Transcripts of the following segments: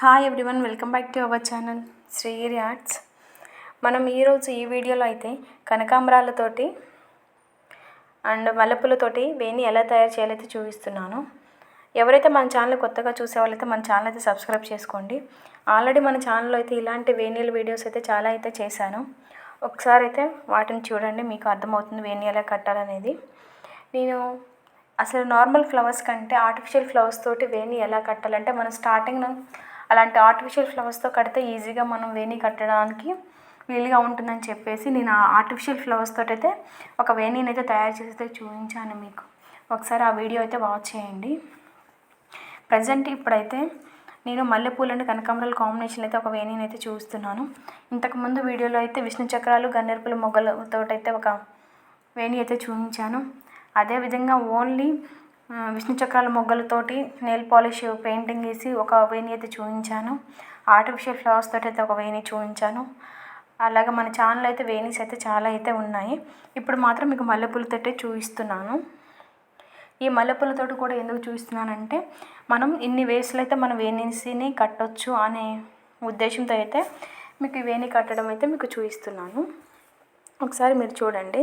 Hi everyone welcome back to our channel Sri Arts మనం ఈరోజు ఈ వీడియోలో అయితే కనకాంబరాలతోటి అండ్ మల్లెపూలతోటి వేణి ఎలా తయారు చేయాలైతే చూపిస్తున్నాను. ఎవరైతే మన ఛానల్ కొత్తగా చూసే వాళ్ళైతే మన ఛానల్ అయితే సబ్స్క్రైబ్ చేసుకోండి. ఆల్రెడీ మన ఛానల్లో అయితే ఇలాంటి వేణీల వీడియోస్ అయితే చాలా అయితే చేశాను. ఒకసారి అయితే వాటిని చూడండి మీకు అర్థమవుతుంది వేణి ఎలా కట్టాలనేది. నేను అసలు నార్మల్ ఫ్లవర్స్ కంటే ఆర్టిఫిషియల్ ఫ్లవర్స్ తోటి వేణి ఎలా కట్టాలంటే మనం స్టార్టింగ్ అలాంటి ఆర్టిఫిషియల్ ఫ్లవర్స్తో కడితే ఈజీగా మనం వేణి కట్టడానికి వీలుగా ఉంటుందని చెప్పేసి నేను ఆ ఆర్టిఫిషియల్ ఫ్లవర్స్ అయితే ఒక వేణిని అయితే తయారు చేస్తే చూపించాను మీకు. ఒకసారి ఆ వీడియో అయితే వాచ్ చేయండి. ప్రజెంట్ ఇప్పుడైతే నేను మల్లెపూలు కనకాంబరాల కాంబినేషన్ అయితే ఒక వేణిని అయితే చూస్తున్నాను ఇంతకుముందు వీడియోలో అయితే విష్ణు చక్రాలు గన్నేరుపుల మొగ్గలతో అయితే ఒక వేణి అయితే చూపించాను. అదేవిధంగా ఓన్లీ విష్ణు చక్రాల మొగ్గలతోటి నెయిల్ పాలిష్ పెయింటింగ్ వేసి ఒక వేణి అయితే చూపించాను. ఆర్టిఫిషియల్ ఫ్లవర్స్ తోటి అయితే ఒక వేణి చూపించాను. అలాగే మన ఛానల్ అయితే వేణీస్ అయితే చాలా అయితే ఉన్నాయి. ఇప్పుడు మాత్రం మీకు మల్లెపూలతోటే చూపిస్తున్నాను. ఈ మల్లెపూలతోటి కూడా ఎందుకు చూపిస్తున్నానంటే మనం ఇన్ని వేసులు అయితే మనం వేణీసిని కట్టొచ్చు అనే ఉద్దేశంతో అయితే మీకు ఈ వేణి కట్టడం అయితే మీకు చూపిస్తున్నాను. ఒకసారి మీరు చూడండి.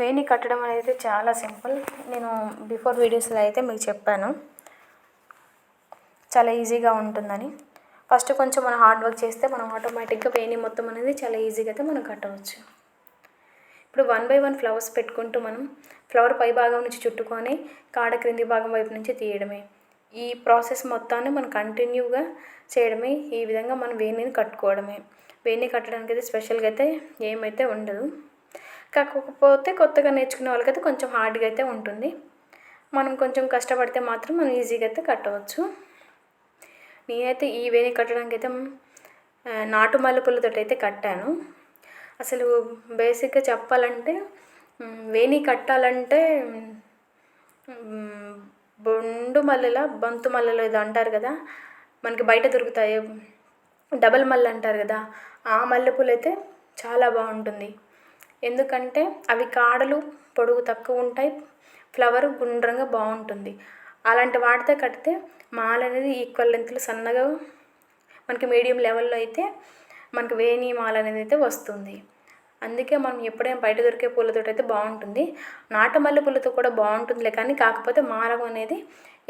వేణి కట్టడం అనేది చాలా సింపుల్. నేను బిఫోర్ వీడియోస్లో అయితే మీకు చెప్పాను. చాలా ఈజీగా ఉంటుందని. ఫస్ట్ కొంచెం మనం హార్డ్ వర్క్ చేస్తే మనం ఆటోమేటిక్గా వేణి మొత్తం అనేది చాలా ఈజీగా అయితే మనం కట్టవచ్చు. ఇప్పుడు వన్ బై వన్ ఫ్లవర్స్ పెట్టుకుంటూ మనం ఫ్లవర్ పై భాగం నుంచి చుట్టుకొని కాడ క్రింది భాగం వైపు నుంచి తీయడమే. ఈ ప్రాసెస్ మొత్తాన్ని మనం కంటిన్యూగా చేయడమే. ఈ విధంగా మనం వేణిని కట్టుకోవడమే. వేణి కట్టడానికి అయితే స్పెషల్గా అయితే ఏమైతే ఉండదు. కాకపోతే కొత్తగా నేర్చుకునే వాళ్ళకైతే కొంచెం హార్డ్గా అయితే ఉంటుంది. మనం కొంచెం కష్టపడితే మాత్రం మనం ఈజీగా అయితే కట్టవచ్చు. నేనైతే ఈ వేణి కట్టడానికి అయితే నాటు మల్లెపూలతో అయితే కట్టాను. అసలు బేసిక్గా చెప్పాలంటే వేణి కట్టాలంటే బొండు మల్లెల బంతు మల్లెలు ఏదో అంటారు కదా మనకి బయట దొరుకుతాయి. డబల్ మల్లె అంటారు కదా ఆ మల్లెపూలు అయితే చాలా బాగుంటుంది. ఎందుకంటే అవి కాడలు పొడుగు తక్కువ ఉంటాయి ఫ్లవర్ గుండ్రంగా బాగుంటుంది. అలాంటి వాటితో కడితే మాల అనేది ఈక్వల్ లెంత్లో సన్నగా మనకి మీడియం లెవెల్లో అయితే మనకి వేణి మాల అనేది అయితే వస్తుంది. అందుకే మనం ఎప్పుడైనా బయట దొరికే పూలతో అయితే బాగుంటుంది. నాటు మల్లె పూలతో కూడా బాగుంటుందిలే కానీ కాకపోతే మాలం అనేది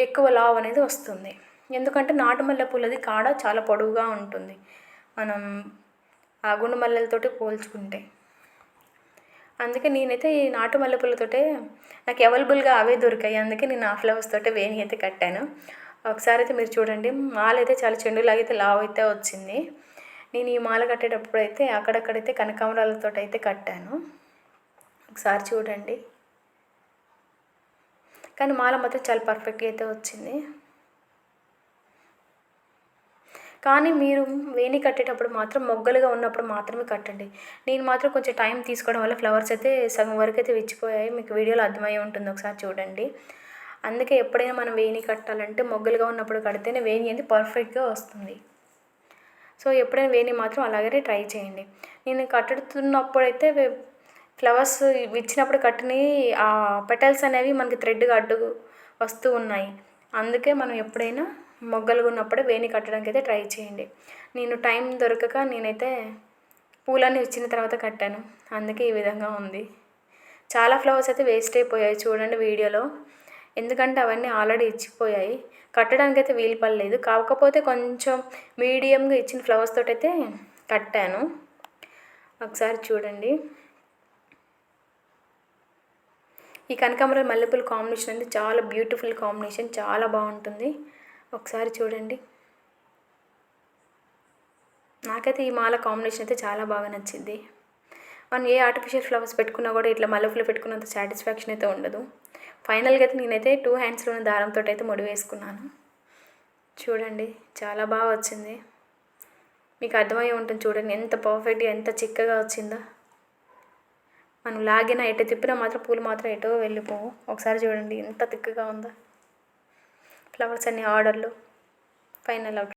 ఎక్కువ లావ్ అనేది వస్తుంది. ఎందుకంటే నాటు మల్లె పూలది కాడ చాలా పొడవుగా ఉంటుంది. మనం ఆ గుండు మల్లెలతోటి పోల్చుకుంటే. అందుకే నేనైతే ఈ నాటు మల్లెపూలతోటే నాకు అవైలబుల్గా అవే దొరికాయి. అందుకే నేను ఆ ఫ్లవర్స్ తోటే వేణి అయితే కట్టాను. ఒకసారి అయితే మీరు చూడండి మాల అయితే చాలా చెండులాగా అయితే లావ్ అయితే వచ్చింది. నేను ఈ మాల కట్టేటప్పుడు అయితే అక్కడక్కడైతే కనకాంబరాలతో అయితే కట్టాను. ఒకసారి చూడండి. కానీ మాల మాత్రం చాలా పర్ఫెక్ట్గా అయితే వచ్చింది. కానీ మీరు వేణి కట్టేటప్పుడు మాత్రం మొగ్గలుగా ఉన్నప్పుడు మాత్రమే కట్టండి. నేను మాత్రం కొంచెం టైం తీసుకోవడం వల్ల ఫ్లవర్స్ అయితే సగం వరకు అయితే విచ్చిపోయాయి. మీకు వీడియోలో అర్థమయ్యే ఉంటుంది. ఒకసారి చూడండి. అందుకే ఎప్పుడైనా మనం వేణి కట్టాలంటే మొగ్గలుగా ఉన్నప్పుడు కడితేనే వేణి అనేది పర్ఫెక్ట్గా వస్తుంది. సో ఎప్పుడైనా వేణి మాత్రం అలాగే ట్రై చేయండి. నేను కట్టుతున్నప్పుడైతే ఫ్లవర్స్ ఇచ్చినప్పుడు కట్టినవి ఆ పెటల్స్ అనేవి మనకి థ్రెడ్గా అడ్డు వస్తూ ఉన్నాయి. అందుకే మనం ఎప్పుడైనా మొగ్గలుగా ఉన్నప్పుడే వేణి కట్టడానికి అయితే ట్రై చేయండి. నేను టైం దొరకక నేనైతే పూలన్నీ ఇచ్చిన తర్వాత కట్టాను. అందుకే ఈ విధంగా ఉంది. చాలా ఫ్లవర్స్ అయితే వేస్ట్ అయిపోయాయి చూడండి వీడియోలో. ఎందుకంటే అవన్నీ ఆల్రెడీ ఇచ్చిపోయాయి. కట్టడానికి అయితే వీలు పడలేదు. కాకపోతే కొంచెం మీడియంగా ఇచ్చిన ఫ్లవర్స్ తోటి అయితే కట్టాను. ఒకసారి చూడండి. ఈ కనకాంబరం మల్లెపూల కాంబినేషన్ అంటే చాలా బ్యూటిఫుల్ కాంబినేషన్. చాలా బాగుంటుంది. ఒకసారి చూడండి. నాకైతే ఈ మాల కాంబినేషన్ అయితే చాలా బాగా నచ్చింది. మనం ఏ ఆర్టిఫిషియల్ ఫ్లవర్స్ పెట్టుకున్నా కూడా ఇట్లా మల్లెపూలు పెట్టుకున్నంత సాటిస్ఫాక్షన్ అయితే ఉండదు. ఫైనల్గా అయితే నేనైతే టూ హ్యాండ్స్లోని దారంతో అయితే ముడి వేసుకున్నాను. చూడండి చాలా బాగా వచ్చింది. మీకు అర్థమై ఉంటుంది చూడండి ఎంత పర్ఫెక్ట్గా ఎంత చిక్కగా వచ్చిందో. మనం లాగిన ఎటు తిప్పినా మాత్రం పూలు మాత్రం ఎటో వెళ్ళిపోవు. ఒకసారి చూడండి ఎంత తిక్కగా ఉందో. ఫ్లవర్స్ అన్ని ఆర్డర్లు ఫైనల్ అవుట్.